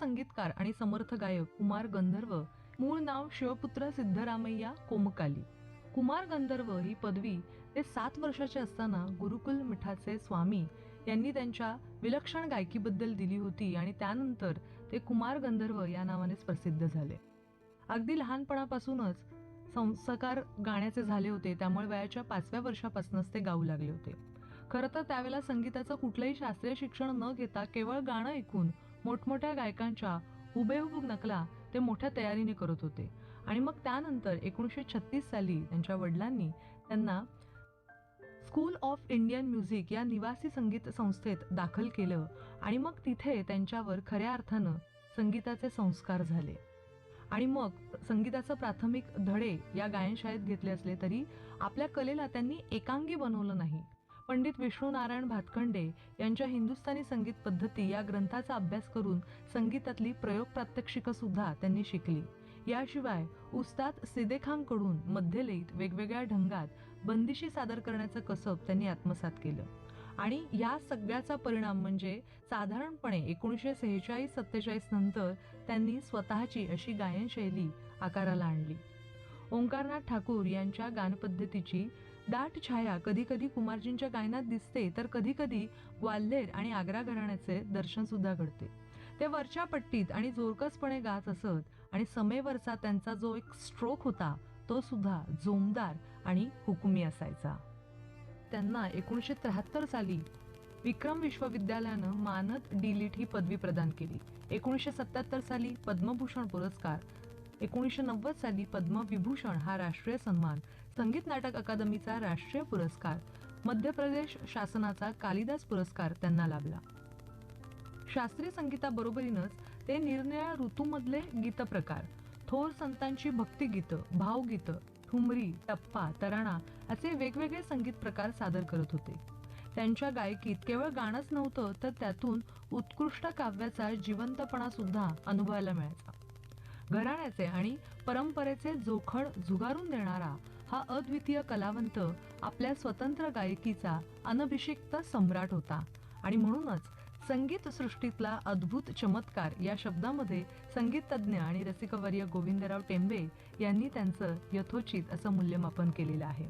संगीतकार आणि समर्थ गायक कुमार गंधर्व मूळ नाव शिवपुत्र सिद्धरामय्या कोमकाली. कुमार गंधर्व ही पदवी ते सात वर्षाचे असताना गुरुकुल मिठाचे स्वामी यांनी त्यांच्या विलक्षण गायकीबद्दल दिली होती आणि त्यानंतर ते कुमार गंधर्व या नावानेच प्रसिद्ध झाले. अगदी लहानपणापासूनच संस्कार गाण्याचे झाले होते त्यामुळे वयाच्या पाचव्या वर्षापासूनच ते गाऊ लागले होते. खरं तर त्यावेळेला संगीताचं कुठलंही शास्त्रीय शिक्षण न घेता केवळ गाणं ऐकून मोठमोठ्या गायकांच्या हुबेहुब नकला ते मोठ्या तयारीने करत होते. आणि मग त्यानंतर एकोणीसशे छत्तीस साली त्यांच्या वडिलांनी त्यांना स्कूल ऑफ इंडियन म्युझिक या निवासी संगीत संस्थेत दाखल केलं आणि मग तिथे त्यांच्यावर खऱ्या अर्थानं संगीताचे संस्कार झाले. आणि मग संगीताचं प्राथमिक धडे या गायनशाळेत घेतले असले तरी आपल्या कलेला त्यांनी एकांगी बनवलं नाही. पंडित विष्णू नारायण भातखंडे यांच्या हिंदुस्थानी संगीत पद्धती या ग्रंथाचा अभ्यास करून संगीतातली प्रयोग प्रात्यक्षिकं सुद्धा त्यांनी शिकली. याशिवाय उस्ताद सिदेखांकडून मध्यलयीत वेगवेगळ्या ढंगात बंदिशी सादर करण्याचं कसब त्यांनी आत्मसात केलं. आणि या सगळ्याचा परिणाम म्हणजे साधारणपणे एकोणीसशे सेहेचाळीस सत्तेचाळीस नंतर त्यांनी स्वतःची अशी गायनशैली आकाराला आणली. ओंकारनाथ ठाकूर यांच्या गानपद्धतीची दाट छाया कधी कधी कुमारजींच्या गायनात दिसते तर कधी कधी ग्वाल्हेर आणि आग्रा घराण्याचे दर्शन सुद्धा घडते. ते वरच्या पट्टीत आणि जोरकसपणे गात असत आणि समेवरचा त्यांचा जो एक स्ट्रोक होता तो सुद्धा जोमदार आणि हुकुमी असायचा. त्यांना एकोणीसशे त्र्याहत्तर साली विक्रम विश्वविद्यालयानं मानद डिलीट ही पदवी प्रदान केली. एकोणीसशे सत्याहत्तर साली पद्मभूषण पुरस्कार एकोणीसशे नव्वद साली पद्मविभूषण हा राष्ट्रीय सन्मान संगीत नाटक अकादमीचा राष्ट्रीय पुरस्कार मध्य प्रदेश शासनाचा कालिदास पुरस्कार त्यांना लाभला. शास्त्रीय संगीताबरोबरीनच ते निरनिळ्या ऋतूमधले गीतप्रकार थोर संतांची भक्तिगीतं भावगीतं ठुमरी टप्पा तराणा असे वेगवेगळे संगीत प्रकार सादर करत होते. त्यांच्या गायकीत केवळ गाणंच नव्हतं तर त्यातून उत्कृष्ट काव्याचा जिवंतपणा सुद्धा अनुभवायला मिळायचा. घराण्याचे आणि परंपरेचे जोखड झुगारून देणारा हा अद्वितीय कलावंत आपल्या स्वतंत्र गायकीचा अनभिषिक्त सम्राट होता. आणि म्हणूनच संगीत सृष्टीतला अद्भुत चमत्कार या शब्दामध्ये संगीत तज्ज्ञ आणि रसिकवर्य गोविंदराव टेंबे यांनी त्यांचं यथोचित असं मूल्यमापन केलेलं आहे.